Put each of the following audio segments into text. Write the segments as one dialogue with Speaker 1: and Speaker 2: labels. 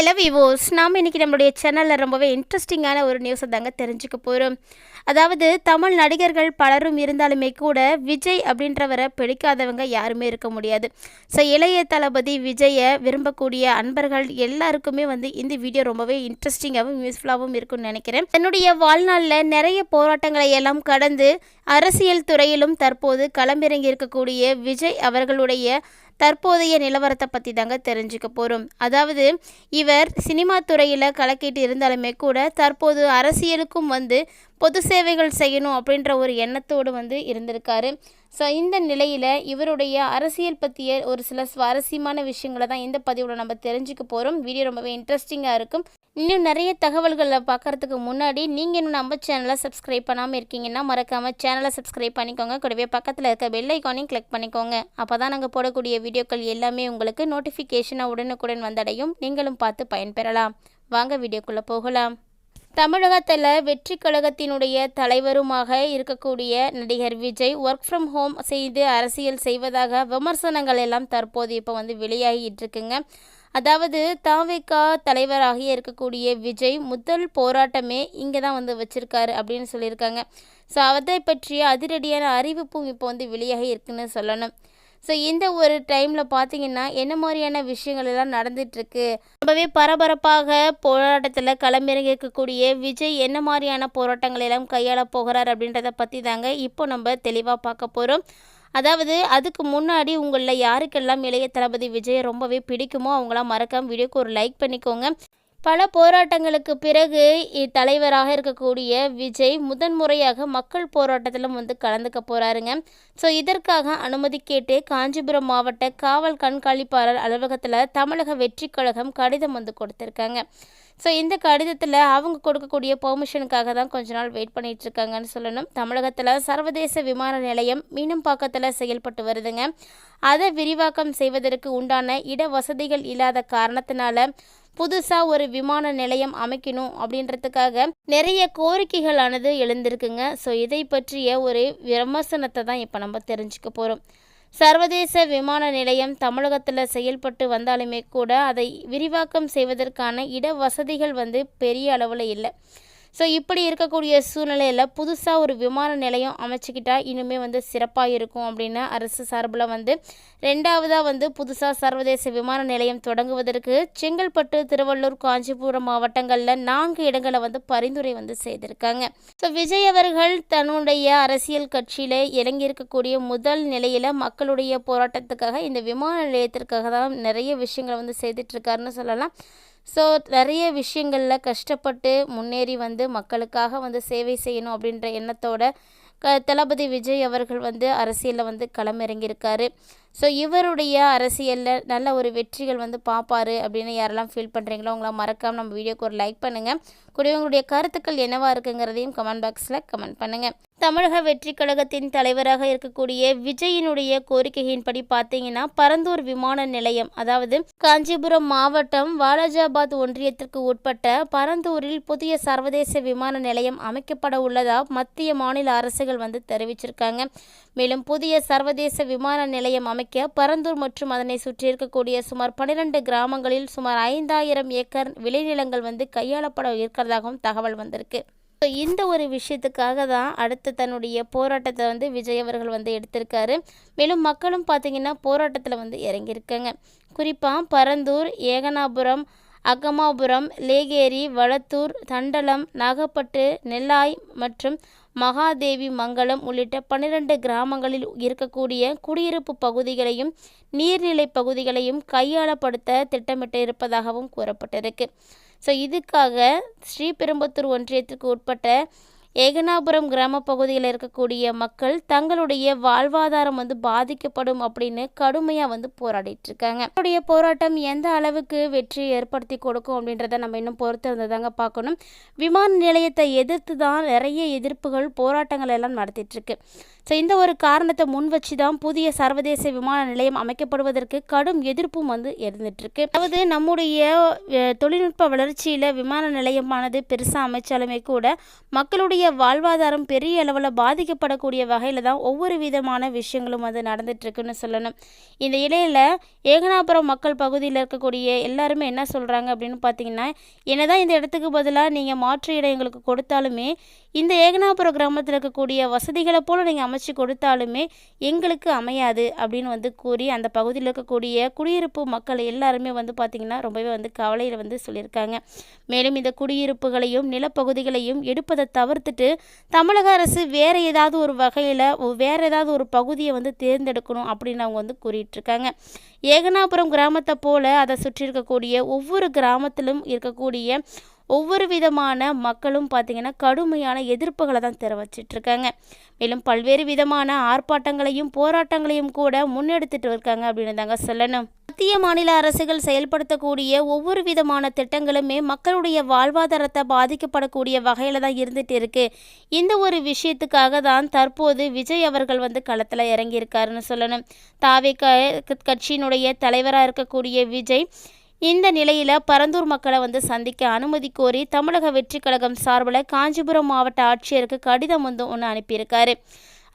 Speaker 1: Hello விவோஸ் நாம் இன்றைக்கி நம்மளுடைய சேனலில் ரொம்பவே இன்ட்ரெஸ்டிங்கான ஒரு நியூஸை தாங்க தெரிஞ்சுக்க போகிறோம் அதாவது தமிழ் நடிகர்கள் பலரும் இருந்தாலுமே கூட விஜய் அப்படின்றவரை பிடிக்காதவங்க யாருமே இருக்க முடியாது. ஸோ இளைய தளபதி விஜயை விரும்பக்கூடிய அன்பர்கள் எல்லாருக்குமே வந்து இந்த வீடியோ ரொம்பவே இன்ட்ரெஸ்டிங்காகவும் யூஸ்ஃபுல்லாகவும் இருக்கும்னு நினைக்கிறேன். என்னுடைய வாழ்நாளில் நிறைய போராட்டங்களை எல்லாம் கடந்து அரசியல் துறையிலும் தற்போது களமிறங்கி இருக்கக்கூடிய விஜய் அவர்களுடைய தற்போதைய நிலவரத்தை பற்றி தாங்க தெரிஞ்சுக்க போகிறோம் அதாவது இவர் சினிமா துறையில் கலக்கிட்டு இருந்தாலுமே கூட தற்போது அரசியலுக்கும் வந்து பொது சேவைகள் செய்யணும் அப்படின்ற ஒரு எண்ணத்தோடு வந்து இருந்திருக்காரு. ஸோ இந்த நிலையில் இவருடைய அரசியல் பற்றிய ஒரு சில சுவாரஸ்யமான விஷயங்களை தான் இந்த பதிவில் நம்ம தெரிஞ்சுக்க போகிறோம் வீடியோ ரொம்பவே இன்ட்ரெஸ்டிங்காக இருக்கும். இன்னும் நிறைய தகவல்களை பார்க்கறதுக்கு முன்னாடி நீங்கள் இன்னும் நம்ம சேனலை சப்ஸ்கிரைப் பண்ணாமல் இருக்கீங்கன்னா மறக்காமல் சேனலை சப்ஸ்கிரைப் பண்ணிக்கோங்க. கூடவே பக்கத்தில் இருக்க பெல் ஐக்கானையும் கிளிக் பண்ணிக்கோங்க. அப்போ தான் நாங்கள் போடக்கூடிய வீடியோக்கள் எல்லாமே உங்களுக்கு நோட்டிஃபிகேஷனாக உடனுக்குடன் வந்தடையும். நீங்களும் பார்த்து பயன்பெறலாம். வாங்க வீடியோக்குள்ளே போகலாம். தமிழகத்தில் வெற்றி கழகத்தினுடைய தலைவருமாக இருக்கக்கூடிய நடிகர் விஜய் ஒர்க் ஃப்ரம் ஹோம் செய்து அரசியல் செய்வதாக விமர்சனங்கள் எல்லாம் தற்போது இப்போ வந்து வெளியாகிட்டு இருக்குங்க. அதாவது தாவேக்கா தலைவராக இருக்கக்கூடிய விஜய் முதல் போராட்டமே இங்கே தான் வந்து வச்சுருக்காரு அப்படின்னு சொல்லியிருக்காங்க. ஸோ அதை பற்றிய அதிரடியான அறிவிப்பும் இப்போ வந்து வெளியாகி இருக்குன்னு சொல்லணும். ஸோ இந்த ஒரு டைமில் பார்த்தீங்கன்னா என்ன மாதிரியான விஷயங்கள் எல்லாம் நடந்துட்டுருக்கு? ரொம்பவே பரபரப்பாக போராட்டத்தில் களமிறங்கி இருக்கக்கூடிய விஜய் என்ன மாதிரியான போராட்டங்கள் எல்லாம் கையாள போகிறார் அப்படின்றத பற்றி தாங்க இப்போ நம்ம தெளிவாக பார்க்க போகிறோம் அதாவது அதுக்கு முன்னாடி உங்களில் யாருக்கெல்லாம் இளைய தளபதி விஜய் ரொம்பவே பிடிக்குமோ அவங்களாம் மறக்காம வீடியோக்கு ஒரு லைக் பண்ணிக்கோங்க. பல போராட்டங்களுக்கு பிறகு தலைவராக இருக்கக்கூடிய விஜய் முதன்முறையாக மக்கள் போராட்டத்திலும் வந்து கலந்துக்க போகிறாருங்க ஸோ இதற்காக அனுமதி கேட்டு காஞ்சிபுரம் மாவட்ட காவல் கண்காணிப்பாளர் அலுவலகத்தில் தமிழக வெற்றி கழகம் கடிதம் வந்து கொடுத்துருக்காங்க. ஸோ இந்த கடிதத்தில் அவங்க கொடுக்கக்கூடிய பெர்மிஷனுக்காக தான் கொஞ்ச நாள் வெயிட் பண்ணிட்டு இருக்காங்கன்னு சொல்லணும். தமிழகத்தில் சர்வதேச விமான நிலையம் மீனம்பாக்கத்தில் செயல்பட்டு வருதுங்க. அதை விரிவாக்கம் செய்வதற்கு உண்டான இட வசதிகள் இல்லாத காரணத்தினால புதுசாக ஒரு விமான நிலையம் அமைக்கணும் அப்படின்றதுக்காக நிறைய கோரிக்கைகளானது எழுந்திருக்குங்க. ஸோ இதை பற்றிய ஒரு விமர்சனத்தை தான் இப்போ நம்ம தெரிஞ்சுக்க போகிறோம் சர்வதேச விமான நிலையம் தமிழகத்தில் செயல்பட்டு வந்தாலுமே கூட அதை விரிவாக்கம் செய்வதற்கான இட வசதிகள் வந்து பெரிய அளவில் இல்லை. ஸோ இப்படி இருக்கக்கூடிய சூழ்நிலையில் புதுசாக ஒரு விமான நிலையம் அமைச்சிக்கிட்டால் இனிமே வந்து சிறப்பாக இருக்கும் அப்படின்னு அரசு சார்பில் வந்து ரெண்டாவதாக வந்து புதுசாக சர்வதேச விமான நிலையம் தொடங்குவதற்கு செங்கல்பட்டு திருவள்ளூர் காஞ்சிபுரம் மாவட்டங்களில் நான்கு இடங்களை வந்து பரிந்துரை வந்து செய்திருக்காங்க. ஸோ விஜய் அவர்கள் தன்னுடைய அரசியல் கட்சியில் இறங்கியிருக்கக்கூடிய முதல் நிலையில் மக்களுடைய போராட்டத்துக்காக இந்த விமான நிலையத்திற்காக தான் நிறைய விஷயங்களை வந்து செய்துட்ருக்காருன்னு சொல்லலாம். ஸோ நிறைய விஷயங்களில் கஷ்டப்பட்டு முன்னேறி வந்து மக்களுக்காக வந்து சேவை செய்யணும் அப்படின்ற எண்ணத்தோட க தளபதி விஜய் அவர்கள் வந்து அரசியலில் வந்து களமிறங்கியிருக்காரு. ஸோ இவருடைய அரசியலில் நல்ல ஒரு வெற்றிகள் வந்து பார்ப்பாரு அப்படின்னு யாரெல்லாம் ஃபீல் பண்ணுறீங்களோ உங்களை மறக்காமல் நம்ம வீடியோக்கு ஒரு லைக் பண்ணுங்கள் கூட உங்களுடைய கருத்துக்கள் என்னவாக இருக்குங்கிறதையும் கமெண்ட் பாக்ஸில் கமெண்ட் பண்ணுங்கள் தமிழக வெற்றி கழகத்தின் தலைவராக இருக்கக்கூடிய விஜயினுடைய கோரிக்கையின்படி பார்த்தீங்கன்னா பரந்தூர் விமான நிலையம் அதாவது காஞ்சிபுரம் மாவட்டம் வாலாஜாபாத் ஒன்றியத்திற்கு உட்பட்ட பரந்தூரில் புதிய சர்வதேச விமான நிலையம் அமைக்கப்பட உள்ளதா மத்திய மாநில அரசுகள் வந்து தெரிவிச்சிருக்காங்க. மேலும் புதிய சர்வதேச விமான நிலையம் அமைக்க பரந்தூர் மற்றும் அதனை சுற்றி இருக்கக்கூடிய சுமார் பன்னிரண்டு கிராமங்களில் சுமார் ஐந்தாயிரம் ஏக்கர் விளைநிலங்கள் வந்து கையாளப்பட இருக்கிறதாகவும் தகவல் வந்திருக்கு. ஸோ இந்த ஒரு விஷயத்துக்காக தான் அடுத்து தன்னுடைய போராட்டத்தை வந்து விஜய் அவர்கள் வந்து எடுத்திருக்காரு. மேலும் மக்களும் பார்த்திங்கன்னா போராட்டத்தில் வந்து இறங்கியிருக்காங்க. குறிப்பாக பரந்தூர் ஏகனாபுரம் அகமாபுரம் லேகேரி வளத்தூர் தண்டலம் நாகப்பட்டு நெல்லாய் மற்றும் மகாதேவி மங்கலம் உள்ளிட்ட பன்னிரண்டு கிராமங்களில் இருக்கக்கூடிய குடியிருப்பு பகுதிகளையும் நீர்நிலை பகுதிகளையும் கையாளப்படுத்த திட்டமிட்டு இருப்பதாகவும் கூறப்பட்டிருக்கு. ஸோ இதுக்காக ஸ்ரீபெரும்புத்தூர் ஒன்றியத்திற்கு உட்பட்ட ஏகனாபுரம் கிராம பகுதியில் இருக்கக்கூடிய மக்கள் தங்களுடைய வாழ்வாதாரம் வந்து பாதிக்கப்படும் அப்படின்னு கடுமையாக வந்து போராடிட்டு இருக்காங்க. அவருடைய போராட்டம் எந்த அளவுக்கு வெற்றி ஏற்படுத்தி கொடுக்கும் அப்படின்றத நம்ம இன்னும் பொறுத்து இருந்ததாங்க பார்க்கணும். விமான நிலையத்தை எதிர்த்து தான் நிறைய எதிர்ப்புகள் போராட்டங்கள் எல்லாம் நடத்திட்டு இருக்கு. ஸோ இந்த ஒரு காரணத்தை முன் வச்சு தான் புதிய சர்வதேச விமான நிலையம் அமைக்கப்படுவதற்கு கடும் எதிர்ப்பும் வந்து இருந்துகிட்ருக்கு அதாவது நம்முடைய தொழில்நுட்ப வளர்ச்சியில் விமான நிலையமானது பெருசாக அமைச்சாலுமே கூட மக்களுடைய வாழ்வாதாரம் பெரிய அளவில் பாதிக்கப்படக்கூடிய வகையில் தான் ஒவ்வொரு விதமான விஷயங்களும் வந்து நடந்துட்டுருக்குன்னு சொல்லணும். இந்த இடையில் ஏகனாபுரம் மக்கள் பகுதியில் இருக்கக்கூடிய எல்லாருமே என்ன சொல்கிறாங்க அப்படின்னு பார்த்தீங்கன்னா என்னதான் இந்த இடத்துக்கு பதிலாக நீங்கள் மாற்று இடம் எங்களுக்கு கொடுத்தாலுமே இந்த ஏகனாபுரம் கிராமத்தில் இருக்கக்கூடிய வசதிகளை போல் நீங்கள் அமைச்சு கொடுத்தாலுமே எங்களுக்கு அமையாது அப்படின்னு வந்து கூறி அந்த பகுதியில் இருக்கக்கூடிய குடியிருப்பு மக்கள் எல்லாருமே வந்து பார்த்திங்கன்னா ரொம்பவே வந்து கவலையில் வந்து சொல்லியிருக்காங்க. மேலும் இந்த குடியிருப்புகளையும் நிலப்பகுதிகளையும் எடுப்பதை தவிர்த்துட்டு தமிழக அரசு வேறு ஏதாவது ஒரு வகையில் வேறு ஏதாவது ஒரு பகுதியை வந்து தேர்ந்தெடுக்கணும் அப்படின்னு அவங்க வந்து கூறிட்டு இருக்காங்க ஏகனாபுரம் கிராமத்தை போல் அதை சுற்றி இருக்கக்கூடிய ஒவ்வொரு கிராமத்திலும் இருக்கக்கூடிய ஒவ்வொரு விதமான மக்களும் பார்த்திங்கன்னா கடுமையான எதிர்ப்புகளை தான் தெரிவிச்சிட்ருக்காங்க. மேலும் பல்வேறு விதமான ஆர்ப்பாட்டங்களையும் போராட்டங்களையும் கூட முன்னெடுத்துட்டு இருக்காங்க அப்படின்னு தாங்க சொல்லணும். மத்திய மாநில அரசுகள் செயல்படுத்தக்கூடிய ஒவ்வொரு விதமான திட்டங்களுமே மக்களுடைய வாழ்வாதாரத்தை பாதிக்கப்படக்கூடிய வகையில் தான் இருந்துட்டு இருக்கு. இந்த ஒரு விஷயத்துக்காக தான் தற்போது விஜய் அவர்கள் வந்து களத்தில் இறங்கியிருக்காருன்னு சொல்லணும். தாவே கட்சியினுடைய தலைவராக இருக்கக்கூடிய விஜய் இந்த நிலையில் பரந்தூர் மக்களை வந்து சந்திக்க அனுமதி கோரி தமிழக வெற்றி கழகம் சார்பில் காஞ்சிபுரம் மாவட்ட ஆட்சியருக்கு கடிதம் வந்து ஒன்று அனுப்பியிருக்காரு.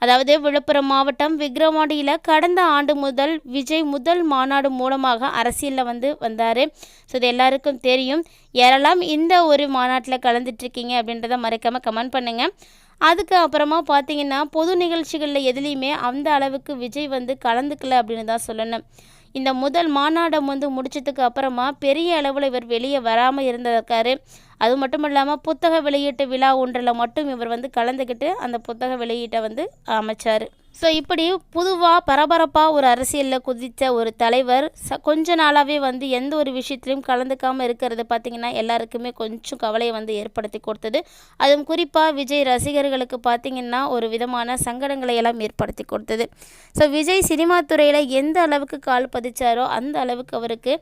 Speaker 1: அதாவது விழுப்புரம் மாவட்டம் விக்ரவாண்டியில் கடந்த ஆண்டு முதல் விஜய் முதல் மாநாடு மூலமாக அரசியலில் வந்து வந்தார். ஸோ இது எல்லாருக்கும் தெரியும். யாரெல்லாம் இந்த ஒரு மாநாட்டில் கலந்துட்டுருக்கீங்க அப்படின்றத மறக்காமல் கமெண்ட் பண்ணுங்கள் அதுக்கு அப்புறமா பார்த்தீங்கன்னா பொது நிகழ்ச்சிகளில் எதுலேயுமே அந்த அளவுக்கு விஜய் வந்து கலந்துக்கல அப்படின்னு தான் சொல்லணும். இந்த முதல் மாநாடம் வந்து முடிச்சதுக்கு அப்புறமா பெரிய அளவில் இவர் வெளியே வராமல் இருந்திருக்காரு அது மட்டும் இல்லாமல் புத்தக வெளியீட்டு விழா ஒன்றில் மட்டும் இவர் வந்து கலந்துக்கிட்டு அந்த புத்தக வெளியீட்டை வந்து அமைச்சார். ஸோ இப்படி பொதுவாக பரபரப்பாக ஒரு அரசியலில் குதித்த ஒரு தலைவர் ச கொஞ்ச நாளாகவே வந்து எந்த ஒரு விஷயத்துலையும் கலந்துக்காமல் இருக்கிறது பார்த்திங்கன்னா எல்லாருக்குமே கொஞ்சம் கவலையை வந்து ஏற்படுத்தி கொடுத்தது. அதுவும் குறிப்பாக விஜய் ரசிகர்களுக்கு பார்த்திங்கன்னா ஒரு விதமான சங்கடங்களை எல்லாம் ஏற்படுத்தி கொடுத்தது. ஸோ விஜய் சினிமா துறையில் எந்த அளவுக்கு கால் பதிச்சாரோ அந்த அளவுக்கு அவருக்கு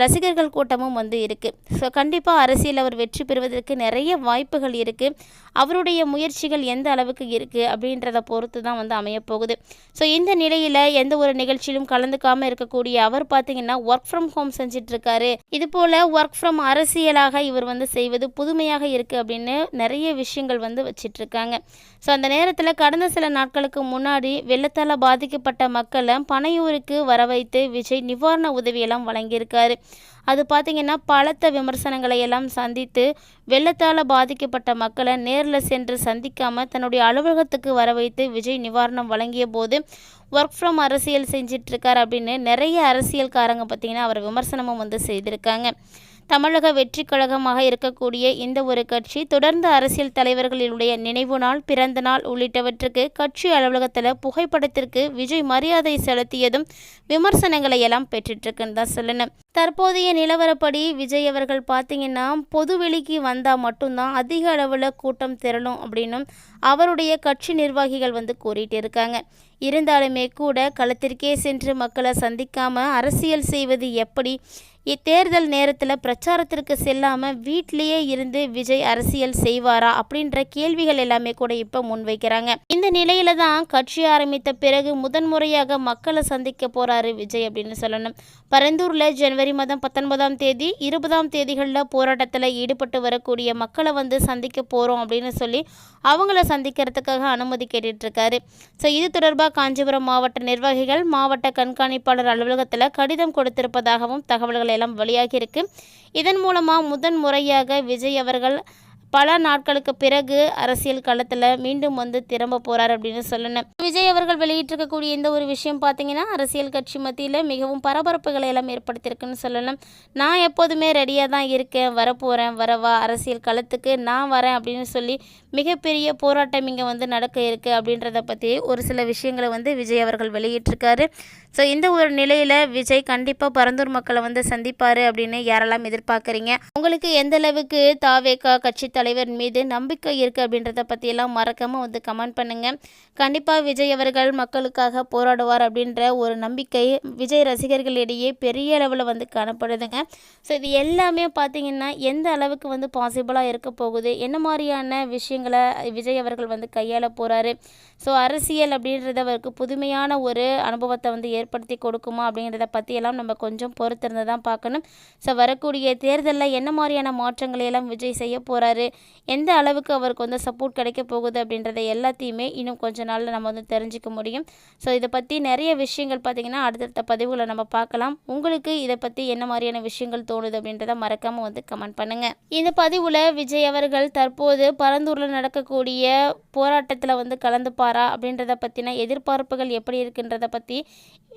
Speaker 1: ரசிகர்கள் கூட்டமும் வந்து இருக்குது ஸோ கண்டிப்பாக அரசியல் அவர் வெற்றி பெறுவதற்கு நிறைய வாய்ப்புகள் இருக்குது அவருடைய முயற்சிகள் எந்த அளவுக்கு இருக்குது அப்படின்றத பொறுத்து தான் வந்து அமையப்போகுது ஸோ இந்த நிலையில் எந்த ஒரு நிகழ்ச்சியிலும் கலந்துக்காமல் இருக்கக்கூடிய அவர் பார்த்தீங்கன்னா ஒர்க் ஃப்ரம் ஹோம் செஞ்சிட்ருக்காரு. இது போல் ஒர்க் ஃப்ரம் அரசியலாக இவர் வந்து செய்வது புதுமையாக இருக்குது அப்படின்னு நிறைய விஷயங்கள் வந்து வச்சிட்ருக்காங்க. ஸோ அந்த நேரத்தில் கடந்த சில நாட்களுக்கு முன்னாடி வெள்ளத்தால் பாதிக்கப்பட்ட மக்களை பனையூருக்கு வர வைத்து விஜய் நிவாரண உதவியெல்லாம் வழங்கியிருக்காரு. அது பார்த்திங்கன்னா பலத்த விமர்சனங்களை எல்லாம் சந்தித்து வெள்ளத்தால் பாதிக்கப்பட்ட மக்களை நேரில் சென்று சந்திக்காமல் தன்னுடைய அலுவலகத்துக்கு வர வைத்து விஜய் நிவாரணம் வழங்கிய போது ஒர்க் ஃப்ரம் அரசியல் செஞ்சிட்ருக்கார் அப்படின்னு நிறைய அரசியல்காரங்க பார்த்திங்கன்னா அவர் விமர்சனமும் வந்து செய்திருக்காங்க. தமிழக வெற்றி கழகமாக இருக்கக்கூடிய இந்த ஒரு கட்சி தொடர்ந்து அரசியல் தலைவர்களினுடைய நினைவு நாள் பிறந்த நாள் உள்ளிட்டவற்றுக்கு கட்சி அலுவலகத்தில் புகைப்படத்திற்கு விஜய் மரியாதை செலுத்தியதும் விமர்சனங்களை எல்லாம் பெற்றுட்ருக்குன்னு தான் சொல்லணும். தற்போதைய நிலவரப்படி விஜய் அவர்கள் பார்த்தீங்கன்னா பொதுவெளிக்கு வந்தால் மட்டும்தான் அதிக அளவில் கூட்டம் திரளும் அப்படின்னும் அவருடைய கட்சி நிர்வாகிகள் வந்து கூறிட்டு இருக்காங்க. இருந்தாலுமே கூட களத்திற்கே சென்று மக்களை சந்திக்காம அரசியல் செய்வது எப்படி? இத்தேர்தல் நேரத்தில் பிரச்சாரத்திற்கு செல்லாமல் வீட்டிலேயே இருந்து விஜய் அரசியல் செய்வாரா? அப்படின்ற கேள்விகள் எல்லாமே கூட இப்போ முன்வைக்கிறாங்க. இந்த நிலையில தான் கட்சி ஆரம்பித்த பிறகு முதன்முறையாக மக்களை சந்திக்க போறாரு விஜய் அப்படின்னு சொல்லணும். பரந்தூரில் ஜனவரி மாதம் பத்தொன்பதாம் தேதி இருபதாம் தேதிகளில் போராட்டத்தில் ஈடுபட்டு வரக்கூடிய மக்களை வந்து சந்திக்க போகிறோம் அப்படின்னு சொல்லி அவங்கள சந்திக்கிறதுக்காக அனுமதி கேட்டுட்ருக்காரு. ஸோ இது தொடர்பாக காஞ்சிபுரம் மாவட்ட நிர்வாகிகள் மாவட்ட கண்காணிப்பாளர் அலுவலகத்தில் கடிதம் கொடுத்திருப்பதாகவும் தகவல்கள் எல்லாம் வெளியாகியிருக்கு. இதன் மூலமாக முதன் முறையாக விஜய் அவர்கள் பல நாட்களுக்கு பிறகு அரசியல் களத்தில் மீண்டும் வந்து திரும்ப போகிறார் அப்படின்னு சொல்லணும். விஜய் அவர்கள் வெளியிட்டிருக்கக்கூடிய இந்த ஒரு விஷயம் பார்த்தீங்கன்னா அரசியல் கட்சி மத்தியில் மிகவும் பரபரப்புகளை எல்லாம் ஏற்படுத்தியிருக்குன்னு சொல்லலாம் நான் எப்போதுமே ரெடியாக தான் இருக்கேன் வரப்போகிறேன் வரவா அரசியல் களத்துக்கு நான் வரேன் அப்படின்னு சொல்லி மிகப்பெரிய போராட்டம் இங்கே வந்து நடக்க இருக்குது அப்படின்றத பற்றி ஒரு சில விஷயங்களை வந்து விஜய் அவர்கள் வெளியிட்டிருக்காரு. ஸோ இந்த ஒரு நிலையில் விஜய் கண்டிப்பாக பரந்தூர் மக்களை வந்து சந்திப்பார் அப்படின்னு யாரெல்லாம் எதிர்பார்க்குறீங்க? உங்களுக்கு எந்த அளவுக்கு தாவேகா கட்சி தலைவர் மீது நம்பிக்கை இருக்குது அப்படின்றத பற்றியெல்லாம் மறக்காமல் வந்து கமெண்ட் பண்ணுங்கள் கண்டிப்பாக விஜய் அவர்கள் மக்களுக்காக போராடுவார் அப்படின்ற ஒரு நம்பிக்கை விஜய் ரசிகர்களிடையே பெரிய அளவில் வந்து காணப்படுதுங்க. ஸோ இது எல்லாமே பார்த்தீங்கன்னா எந்த அளவுக்கு வந்து பாசிபிளாக இருக்க போகுது? என்ன மாதிரியான விஷயங்களை விஜய் அவர்கள் வந்து கையாள போகிறாரு ஸோ அரசியல் அப்படின்றது அவருக்கு புதுமையான ஒரு அனுபவத்தை வந்து ஏற்படுத்தி கொடுக்குமா அப்படிங்கிறத பற்றியெல்லாம் நம்ம கொஞ்சம் பொறுத்திருந்து தான் பார்க்கணும். ஸோ வரக்கூடிய தேர்தலில் என்ன மாதிரியான மாற்றங்களை எல்லாம் விஜய் செய்ய போகிறாரு எந்த அளவுக்கு அவருக்கு வந்து சப்போர்ட் கிடைக்க போகுது அப்படின்றத எல்லாத்தையுமே இன்னும் கொஞ்ச நாளில் நம்ம வந்து தெரிஞ்சுக்க முடியும். ஸோ இதை பற்றி நிறைய விஷயங்கள் பார்த்திங்கன்னா அடுத்தடுத்த பதிவுகளை நம்ம பார்க்கலாம். உங்களுக்கு இதை பற்றி என்ன மாதிரியான விஷயங்கள் தோணுது அப்படின்றத மறக்காமல் வந்து கமெண்ட் பண்ணுங்கள் இந்த பதிவில் விஜய் அவர்கள் தற்போது பரந்தூரில் நடக்கக்கூடிய போராட்டத்தில் வந்து கலந்துப்பாரா அப்படின்றத பற்றின எதிர்பார்ப்புகள் எப்படி இருக்குன்றத பற்றி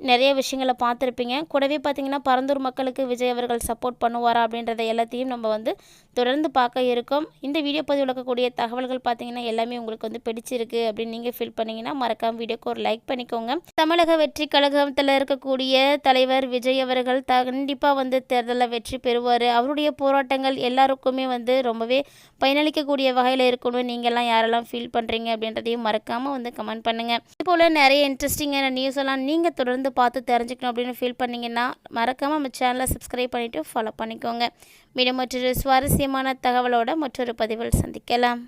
Speaker 1: நிறைய விஷயங்களை பார்த்துருப்பீங்க. கூடவே பார்த்தீங்கன்னா பரந்தூர் மக்களுக்கு விஜய் அவர்கள் சப்போர்ட் பண்ணுவாரா அப்படின்றத எல்லாத்தையும் நம்ம வந்து தொடர்ந்து பார்க்க இருக்கோம். இந்த வீடியோ பதிவு விளக்கக்கூடிய தகவல்கள் பார்த்தீங்கன்னா எல்லாமே உங்களுக்கு வந்து பிடிச்சிருக்கு அப்படின்னு நீங்கள் ஃபீல் பண்ணிங்கன்னா மறக்காமல் வீடியோக்கு ஒரு லைக் பண்ணிக்கோங்க. தமிழக வெற்றி கழகத்தில் இருக்கக்கூடிய தலைவர் விஜய் அவர்கள் கண்டிப்பாக வந்து தேர்தலில் வெற்றி பெறுவார். அவருடைய போராட்டங்கள் எல்லாருக்குமே வந்து ரொம்பவே பயனளிக்கக்கூடிய வகையில் இருக்கணும் நீங்கள்லாம் யாரெல்லாம் ஃபீல் பண்ணுறீங்க அப்படின்றதையும் மறக்காமல் வந்து கமெண்ட் பண்ணுங்கள் இது போல் நிறைய இன்ட்ரெஸ்டிங்கான நியூஸ் எல்லாம் நீங்கள் தொடர்ந்து பார்த்து தெரிஞ்சுக்கணும் அப்படின்னு ஃபீல் பண்ணிங்கன்னா மறக்காமல் நம்ம சேனலை சப்ஸ்கிரைப் பண்ணிவிட்டு ஃபாலோ பண்ணிக்கோங்க. மீண்டும் மற்றொரு சுவாரஸ்யமான தகவலோட மற்றொரு பதிவில் சந்திக்கலாம்.